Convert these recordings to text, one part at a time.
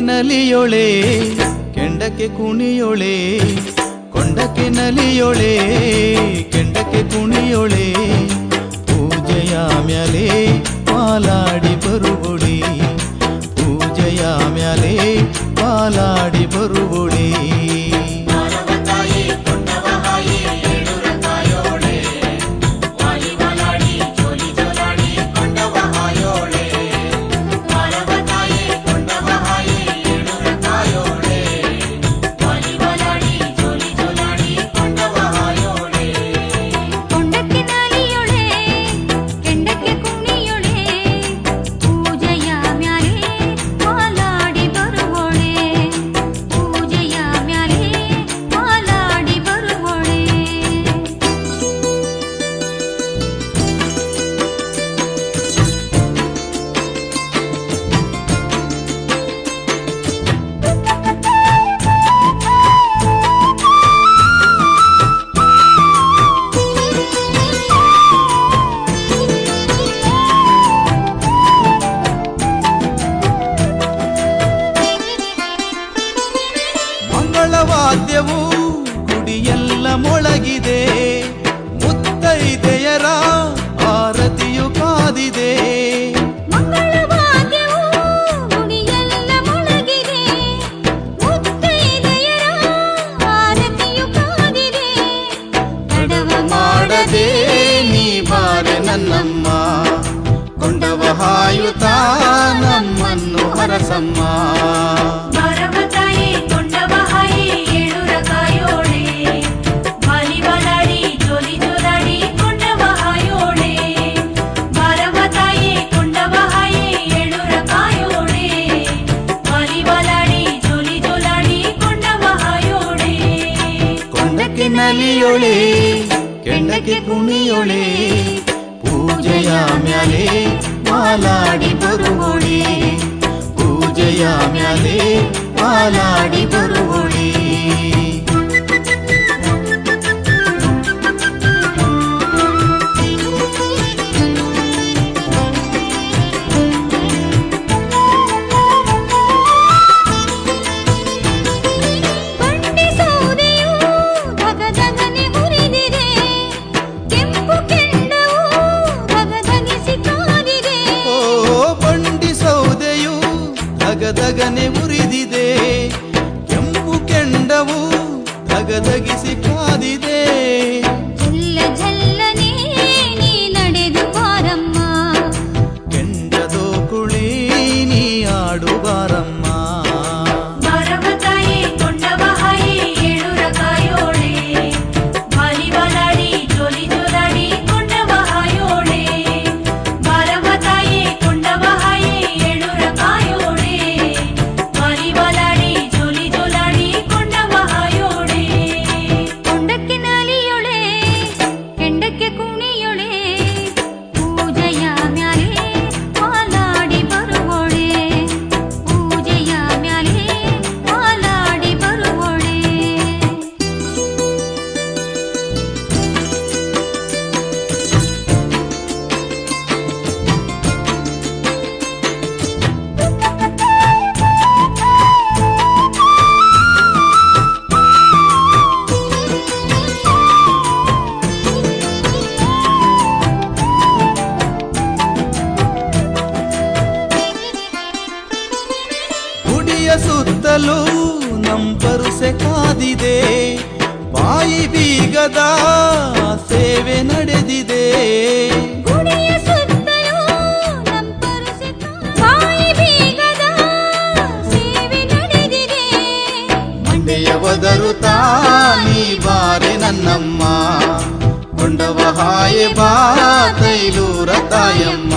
ನಲಿಯೊಳೆ ಕೆಂಡಕ್ಕೆ ಕುಣಿಯೊಳೆ ಕೊಂಡಕ್ಕೆ ನಲಿಯೊಳೆ ಕೆಂಡಕ್ಕೆ ಕುಣಿಯೊಳೆ ಪೂಜೆಯ ಮ್ಯಾಲೆ ಪಾಲಾಡಿ ಬರುವುಡಿ ಪೂಜೆಯ ಮ್ಯಾಲೆ ಪಾಲಾಡಿ ಬರು ఉన్నదే నీ బారెనన్నమ్మ కొండవహాయుతానమ్మన్ను హరసమ్మా ಪುಣಿಯೊಳೆ ಪೂಜೆಯ ಮ್ಯಾಲೆ ಮಾಲಾಡಿ ಬರುವೊಳೆ ಪೂಜೆಯ ಮ್ಯಾಲೆ ಮಾಲಾಡಿ ಬರುವೊಳೆ ಧಗನೆ ಮುರಿದಿದೆ. ಕೆಂಪು ಕೆಂಡವು ಧಗಧಗಿಸಿ ಬರಲು ನಂಬರುಸೆ ಕಾದಿದೆ. ಬಾಯಿ ಬೀಗದ ಸೇವೆ ನಡೆದಿದೆ. ಒದರುತ್ತಾ ನೀ ಬಾರೆ ನನ್ನಮ್ಮ. ಕೊಂಡವ ಹಾಯೆ ಬಾ ತೈಲೂರ ತಾಯಮ್ಮ.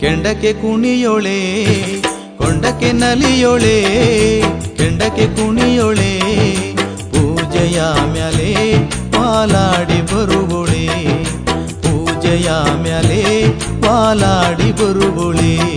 ಕೆಂಡಕ್ಕೆ ಕುಣಿಯೊಳೆ ಕೊಂಡಕ್ಕೆ ನಲಿಯೊಳೆ ಕೆಂಡಕ್ಕೆ ಕುಣಿಯೊಳೆ ಪೂಜೆಯ ಮ್ಯಾಲೆ ಪಾಲಾಡಿ ಬರುವುಳೆ ಪೂಜೆಯ ಮ್ಯಾಲೆ ಪಾಲಾಡಿ ಬರುವುಳೆ.